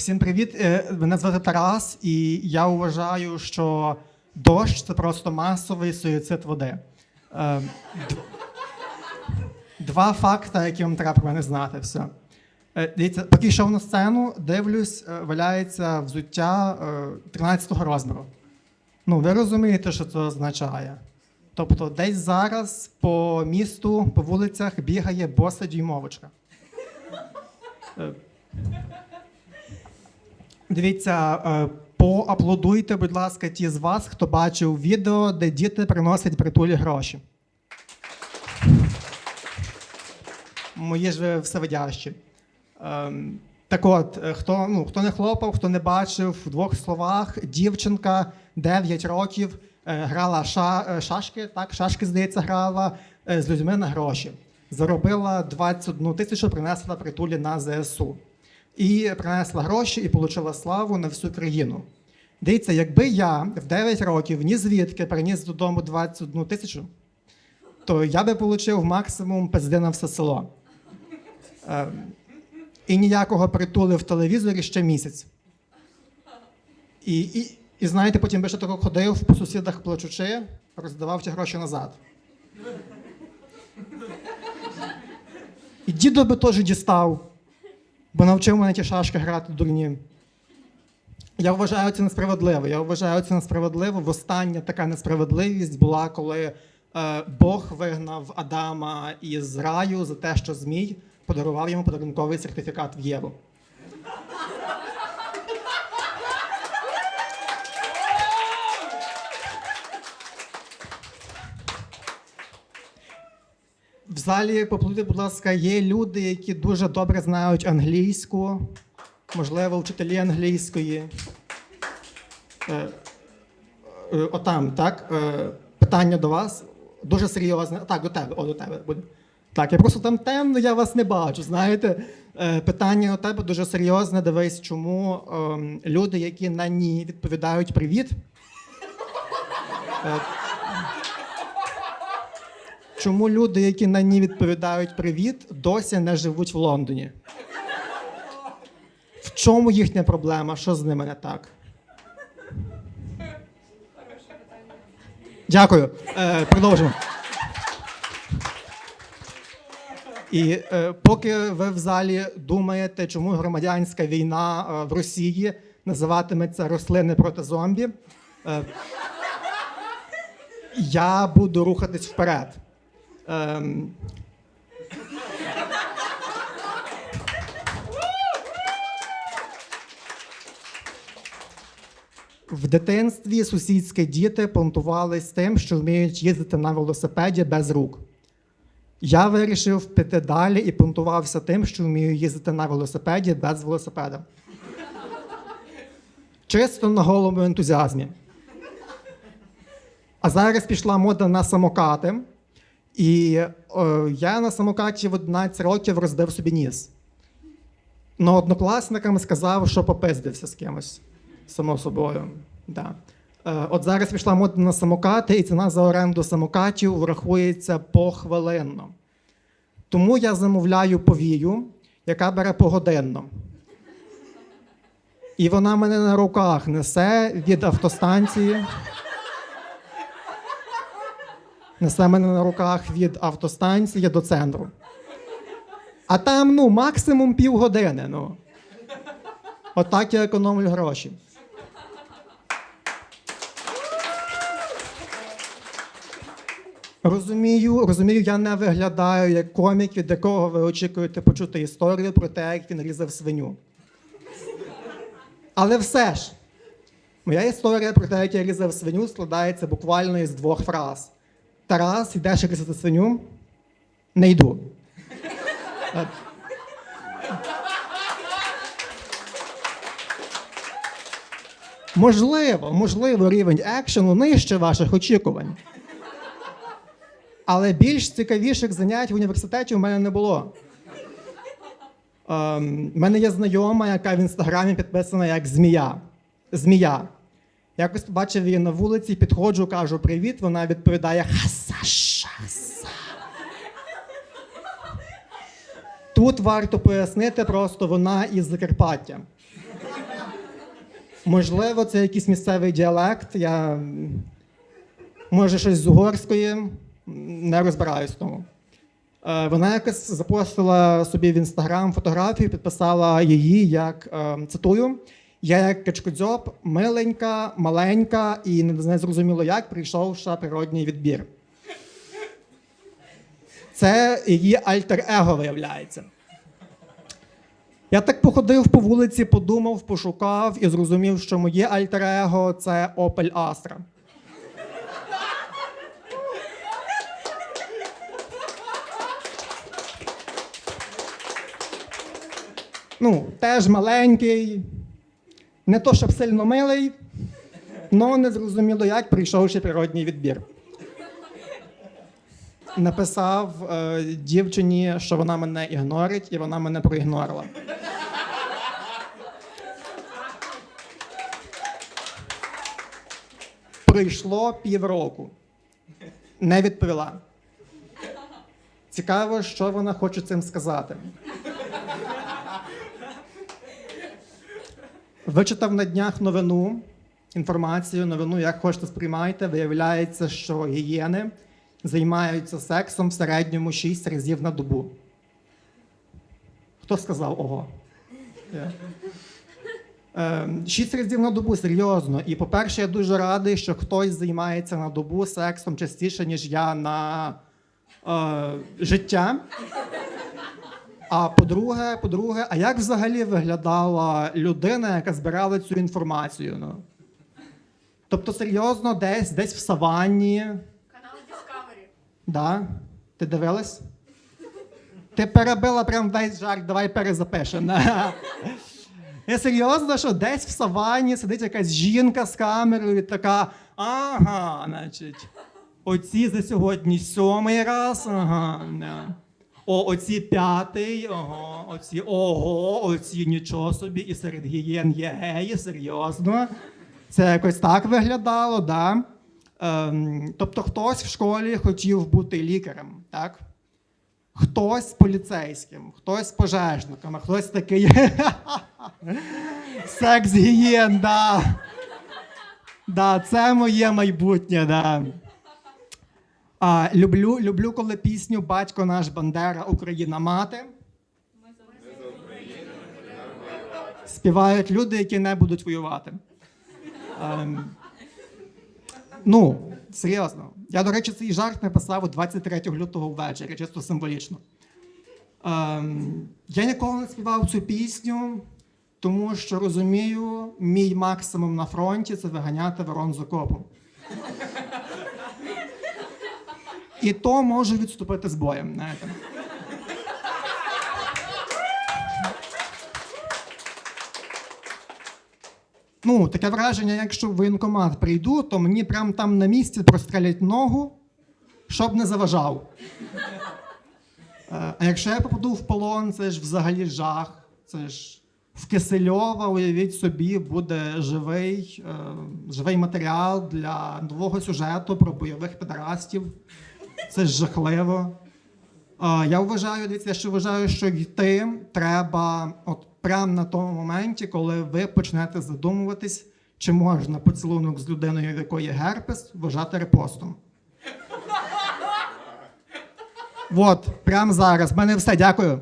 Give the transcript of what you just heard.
Всім привіт. Е, Мене звати Тарас, і я вважаю, що дощ це просто масовий суїцид води. Е, Два факти, які вам треба про мене знати. Все. Е, Дивіться, поки йшов на сцену, дивлюсь, валяється взуття 13-го розміру. Ну, ви розумієте, що це означає. Тобто, десь зараз по місту, по вулицях бігає боса дюймовочка. Дивіться, е, поаплодуйте, будь ласка, ті з вас, хто бачив відео, де діти приносять притулі гроші. Мої ж ви всевидящі. Ем, так от, е, хто, ну, хто не хлопав, хто не бачив, в двох словах, дівчинка 9 років е, грала ша, шашки, так, шашки, здається, грала з людьми на гроші. Заробила 21 тисячу, принесла притулі на ЗСУ. І принесла гроші і отримала славу на всю країну. Дивіться, якби я в 9 років ні звідки приніс додому 21 тисячу, то я би отримав максимум пизди на все село. Е, і ніякого притули в телевізорі ще місяць. І, і, і знаєте, потім би ще тако ходив по сусідах плачучи, роздавав ті гроші назад. І дідо би теж дістав, бо навчив мене ті шашки грати дурні. Я вважаю це несправедливо. Я вважаю це несправедливо. Востання така несправедливість була, коли е, Бог вигнав Адама із раю за те, що Змій подарував йому подарунковий сертифікат в Єву. В залі поплутайте, будь ласка, є люди, які дуже добре знають англійську, можливо, вчителі англійської. Е, е, Отам, так? Е, Питання до вас. Дуже серйозне. Так, до тебе, о, до тебе буде. Так, я просто там темно, я вас не бачу. Знаєте, питання до тебе дуже серйозне. Дивись, чому ем, люди, які на ні відповідають привіт. Чому люди, які на ні відповідають привіт, досі не живуть в Лондоні? В чому їхня проблема? Що з ними не так? Дякую. Е, продовжимо. І е, поки ви в залі думаєте, чому громадянська війна е, в Росії називатиметься рослини проти зомбі, е, я буду рухатись вперед. Ем, В дитинстві сусідські діти понтувались тим, що вміють їздити на велосипеді без рук. Я вирішив піти далі і понтувався тим, що вмію їздити на велосипеді без велосипеда. Чисто на голому ентузіазмі. А зараз пішла мода на самокати, і е, я на самокаті в 11 років розбив собі ніс. Но однокласникам сказав, що попиздився з кимось. Само собою. Да. Е, от зараз пішла мода на самокати, і ціна за оренду самокатів врахується похвилинно. Тому я замовляю повію, яка бере погодинно. І вона мене на руках несе від автостанції. Несе мене на руках від автостанції до центру. А там, ну, максимум півгодини. Ну. Отак я економлю гроші. Розумію, розумію, я не виглядаю як комік, від якого ви очікуєте почути історію про те, як він різав свиню. Але все ж, моя історія про те, як я різав свиню, складається буквально із двох фраз. Тарас, йдеш різати свиню? Не йду. Можливо, можливо, рівень екшену нижче ваших очікувань. Але більш цікавіших занять в університеті у мене не було. Ем, мене є знайома, яка в інстаграмі підписана як Змія. Змія. Якось бачив її на вулиці, підходжу, кажу привіт. Вона відповідає хаса-шаса. Тут варто пояснити, просто вона із Закарпаття. Можливо, це якийсь місцевий діалект. Я може щось з угорської, не розбираюсь в тому. Е, Вона якось запостила собі в інстаграм фотографію, підписала її як е, цитую. Я качкодзьоб, миленька, маленька і не зрозуміло як прийшовши природній відбір. Це її альтер-его виявляється. Я так походив по вулиці, подумав, пошукав і зрозумів, що моє альтер-его – це Astra. Ну, теж маленький, не то щоб сильно милий, але не зрозуміло як прийшовши природній відбір. Написав е, дівчині, що вона мене ігнорить, і вона мене проігнорила. Пройшло півроку. Не відповіла. Цікаво, що вона хоче цим сказати. Вичитав на днях новину, інформацію, новину, як хочете сприймайте. Виявляється, що гієни займаються сексом в середньому 6 разів на добу. Хто сказав ого? Е, Шість разів на добу, серйозно. І по-перше, я дуже радий, що хтось займається на добу сексом частіше, ніж я на е, життя. А по-друге, по-друге, а як взагалі виглядала людина, яка збирала цю інформацію? Ну? Тобто, серйозно, десь, десь в саванні. Канал Discovery. Да? Ти дивилась? Ти перебила прям весь жарт, давай перезапишемо. Я серйозно, що десь в саванні сидить якась жінка з камерою і така. Ага, значить. Оці за сьогодні сьомий раз. Ага. не. О, оці п'ятий, ого, оці ого, оці нічого собі, і серед гієн є геї, серйозно. Це якось так виглядало, да? Ем, тобто хтось в школі хотів бути лікарем, так? Хтось поліцейським, хтось пожежником, а хтось такий секс гієн, да. Да, це моє майбутнє, да. А, люблю, люблю, коли пісню Батько наш Бандера, Україна мати. Співають люди, які не будуть воювати. Ем, ну, серйозно. Я, до речі, цей жарт написав у 23 лютого ввечері, чисто символічно. Ем, я ніколи не співав цю пісню, тому що розумію, мій максимум на фронті це виганяти ворон з окопу. І то можу відступити з боєм. Знаєте. Ну, таке враження, якщо в воєнкомат прийду, то мені прямо там на місці прострелять ногу, щоб не заважав. Е, А якщо я попаду в полон, це ж взагалі жах. Це ж в Кисельова, уявіть собі, буде живий, е, живий матеріал для нового сюжету про бойових педерастів. Це ж жахливо. Я вважаю, дивіться, я ще вважаю, що йти треба от прямо на тому моменті, коли ви почнете задумуватись, чи можна поцілунок з людиною, в якої герпес, вважати репостом. От, прямо зараз. В мене все, дякую.